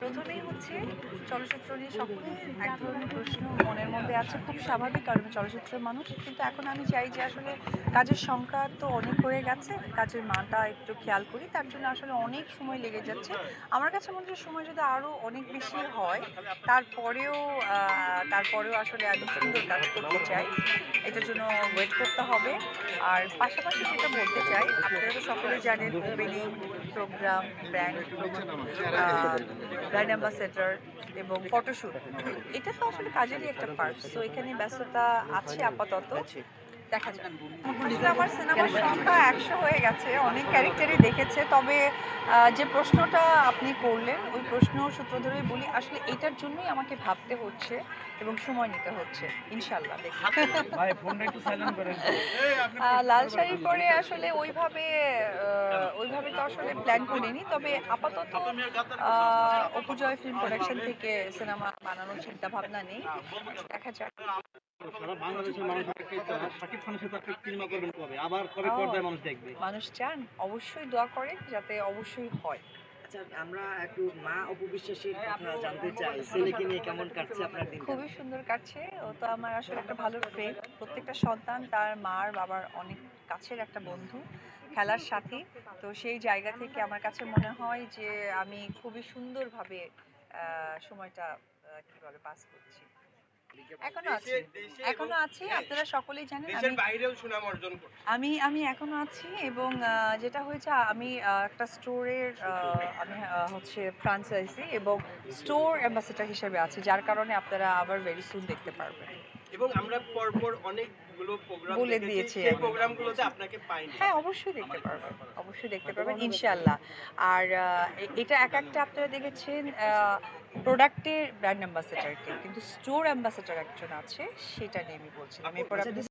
প্রথমেই হচ্ছে চলচ্চিত্র নিয়ে সকলের এক ধরনের প্রশ্ন মধ্যে আছে, খুব স্বাভাবিক কারণ চলচ্চিত্রের মানুষ। কিন্তু এখন আমি চাই যে আসলে কাজের সংখ্যা তো অনেক হয়ে গেছে, কাজের মানটা একটু খেয়াল করি। তার জন্য আসলে অনেক সময় লেগে যাচ্ছে। আমার কাছে মনে হয় সময় যদি আরও অনেক বেশি হয়, তারপরেও তারপরেও আসলে আমি সুন্দর কাজ করতে চাই। এটার জন্য ওয়েট করতে হবে। আর পাশাপাশি যেটা বলতে চাই, আপনারা তো সকলে জানেন opening program brand brand ambassador এবং ফটোশ্যুট এটা তো আসলে কাজেরই একটা পার্ট তো এখানে ব্যস্ততা আছে আপাতত। দেখা যাক। আমার সিনেমার সংখ্যা একশো হয়ে গেছে অনেক ক্যারেক্টারই দেখেছে তবে আহ, যে প্রশ্নটা আপনি করলেন ওই প্রশ্ন সূত্র ধরেই বলি আসলে এটার জন্যই আমাকে ভাবতে হচ্ছে এবং সময় নিতে হচ্ছে ইনশাল্লাহ দেখি। ভাই ফোনটা একটু সাইলেন্ট করেন। আহ, লাল শাড়ি পরে আসলে ওইভাবে ওইভাবে তো আসলে প্ল্যান করিনি। তবে আপাতত অপুজয় ফিল্ম প্রোডাকশন থেকে সিনেমা বানানোর চিন্তা ভাবনা নেই। দেখা যাক। মানুষ একটা ইচ্ছা, শাকিব খানের সাথে আপনি সিনেমা করবেন কবে? আবার কবে ও। পর্দায় মানুষ দেখবে? মানুষ চান অবশ্যই দোয়া করে যাতে অবশ্যই হয়। আচ্ছা খুবই সুন্দর কাটছে। ও তো আমার আসলে একটা ভালো ফ্রেন্ড প্রত্যেকটা সন্তান তার মার বাবার অনেক কাছের একটা বন্ধু খেলার সাথী। তো সেই জায়গা থেকে আমার কাছে মনে হয় যে আমি খুবই সুন্দরভাবে সময়টা আহ, কি বলে পাস করছি। এখনও আছে। এখনও আছে আপনারা সকলেই জানেন আমি বাইরেও সুনাম অর্জন আমি আমি এখনও আছি এবং যেটা হয়েছে আমি একটা স্টোরের আমি হচ্ছে ফ্রান্সাইজি এবং স্টোর অ্যাম্বাসেডার হিসেবে আছি যার কারণে আপনারা আবার ভেরি সুন দেখতে পারবেন। এবং আমরা পরপর অনেকগুলো প্রোগ্রাম বলে দিয়েছি সেই প্রোগ্রামগুলোতে আপনাকে পাইনি। হ্যাঁ অবশ্যই দেখতে পারবেন। অবশ্যই দেখতে পারবেন ইনশাআল্লাহ। আর আহ, এটা এক একটা আপনারা দেখেছেন প্রোডাক্টের ব্র্যান্ড অ্যাম্বাসেডারকে কিন্তু স্টোর অ্যাম্বাসেডার একজন আছে সেটা নিয়ে আমি বলছিলাম। এরপর আচ্ছা, আপনি